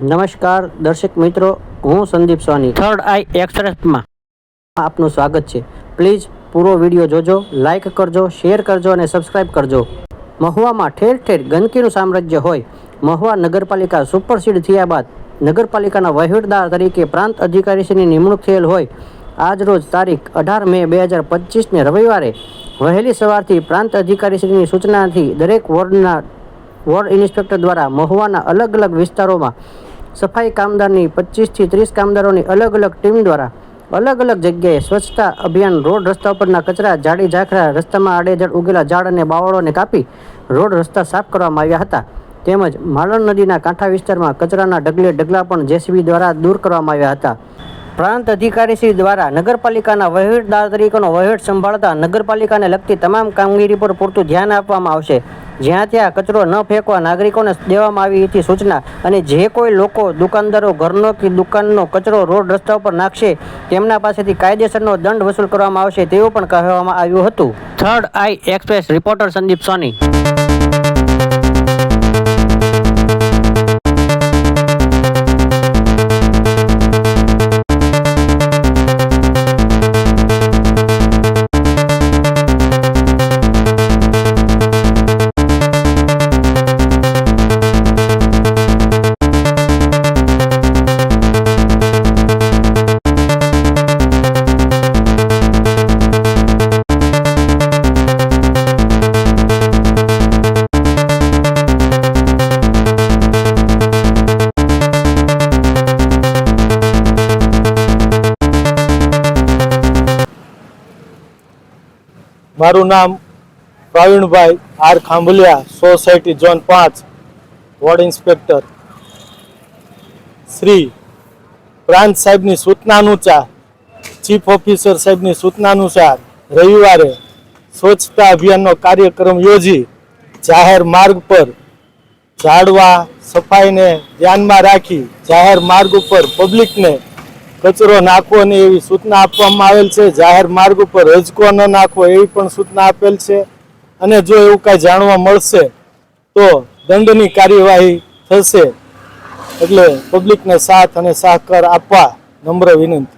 નમસ્કાર દર્શક મિત્રો હું સંદીપ સોની. થર્ડ આઈ એક્સપ્રેસમાં આપનું સ્વાગત છે. પ્લીઝ પૂરો વીડિયો જોજો લાઇક કરજો શેર કરજો અને સબસ્ક્રાઇબ કરજો. મહુવામાં ઠેર ઠેર ગંદકીનું સામ્રાજ્ય હોય. મહુવા નગરપાલિકા સુપરસીડ થયા બાદ નગરપાલિકાના વહીવટદાર તરીકે પ્રાંત અધિકારીશ્રીની નિમણૂક થયેલ હોય. આજ રોજ તારીખ અઢાર મે બે હજાર પચીસને રવિવારે વહેલી સવારથી પ્રાંત અધિકારીશ્રીની સૂચનાથી દરેક વોર્ડના વોર્ડ ઇન્સ્પેક્ટર દ્વારા મહુવાના અલગ અલગ વિસ્તારોમાં સફાઈ કામદારની પચીસથી ત્રીસ કામદારોની અલગ અલગ ટીમ દ્વારા અલગ અલગ જગ્યાએ સ્વચ્છતા અભિયાન રોડ રસ્તા ઉપરના કચરા જાડી ઝાખરા રસ્તામાં આડેધડ ઉગેલા ઝાડ અને બાવળોને કાપી રોડ રસ્તા સાફ કરવામાં આવ્યા હતા. તેમજ માલણ નદીના કાંઠા વિસ્તારમાં કચરાના ઢગલે ઢગલા પણ જેસીબી દ્વારા દૂર કરવામાં આવ્યા હતા. પ્રાંત અધિકારી શ્રી દ્વારા નગરપાલિકાના વહીવટદાર તરીકેનો વહીવટ સંભાળતા નગરપાલિકાને લગતી તમામ કામગીરી પર પૂરતું ધ્યાન આપવામાં આવશે. જ્યાં ત્યાં કચરો ન ફેંકવા નાગરિકોને દેવામાં આવી હતી સૂચના અને જે કોઈ લોકો દુકાનદારો, ઘરનો કે દુકાનનો કચરો રોડ રસ્તા ઉપર નાખશે, તેમના પાસેથી કાયદેસરનો દંડ વસૂલ કરવામાં આવશે તેવું પણ કહેવામાં આવ્યું હતું. Third eye express reporter Sandeep Soni. મારું નામ Pravinbhai R Khambhaliya, society zone પાંચ, વોર્ડ ઇન્સ્પેક્ટર. શ્રી પ્રાંત સાહેબની સૂચના અનુસાર ચીફ ઓફિસર સાહેબની સૂચના અનુસાર રવિવારે સ્વચ્છતા અભિયાનનો કાર્યક્રમ યોજી, જાહેર માર્ગ પર ઝાડવા સફાઈને ધ્યાનમાં રાખી, જાહેર માર્ગ ઉપર પબ્લિકને કચરો નાખવો નહીં એવી સૂચના આપવામાં આવેલ છે. જાહેર માર્ગ ઉપર રજકો ન નાખવો એવી પણ સૂચના આપેલ છે. અને જો એવું કાંઈ જાણવા મળશે, તો દંડની કાર્યવાહી થશે. એટલે પબ્લિકને સાથ અને સહકાર આપવા નમ્ર વિનંતી.